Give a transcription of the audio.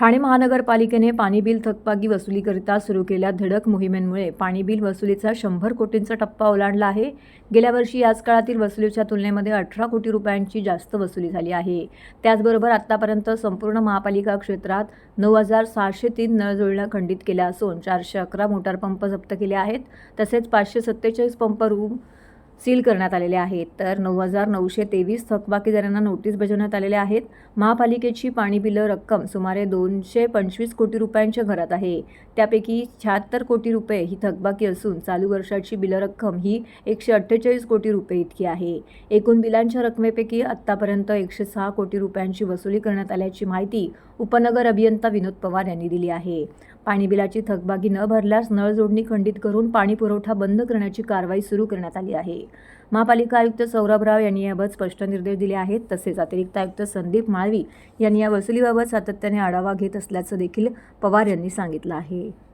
ठाणे महानगरपालिकेने पाणी बिल थकबाकी वसुलीकरिता सुरू केलेल्या धडक मोहिमेमुळे पाणी बिल वसुलीचा शंभर कोटींचा टप्पा ओलांडला आहे. गेल्या वर्षी याच काळातील वसुलीच्या तुलनेमध्ये अठरा कोटी रुपयांची जास्त वसुली झाली आहे. त्याचबरोबर आत्तापर्यंत संपूर्ण महापालिका क्षेत्रात नऊ हजार सहाशे तीन नळजोडण्या खंडित केल्या असून चारशे अकरा मोटार पंप जप्त केले आहेत. तसेच पाचशे सत्तेचाळीस पंप रूम सील करण्यात आलेले आहेत. तर नऊ हजार नऊशे तेवीस थकबाकीदारांना नोटीस बजावण्यात आलेल्या आहेत. महापालिकेची पाणी बिलं रक्कम सुमारे दोनशे पंचवीस कोटी रुपयांच्या घरात आहे. त्यापैकी शहात्तर कोटी रुपये ही थकबाकी असून चालू वर्षाची बिलं रक्कम ही एकशे अठ्ठेचाळीस कोटी रुपये इतकी आहे. एकूण बिलांच्या रकमेपैकी आत्तापर्यंत एकशे सहा कोटी रुपयांची वसुली करण्यात आल्याची माहिती उपनगर अभियंता विनोद पवार यांनी दिली आहे. पाणी बिलाची थकबाकी न भरल्यास नळ जोडणी खंडित करून पाणी पुरवठा बंद करण्याची कारवाई सुरू करण्यात आली आहे. महापालिका आयुक्त सौरभ राव यांनी याबाबत स्पष्ट निर्देश दिले आहेत. तसेच अतिरिक्त आयुक्त संदीप माळवी यांनी या वसुलीबाबत सातत्याने आढावा घेत असल्याचं देखील पवार यांनी सांगितलं आहे.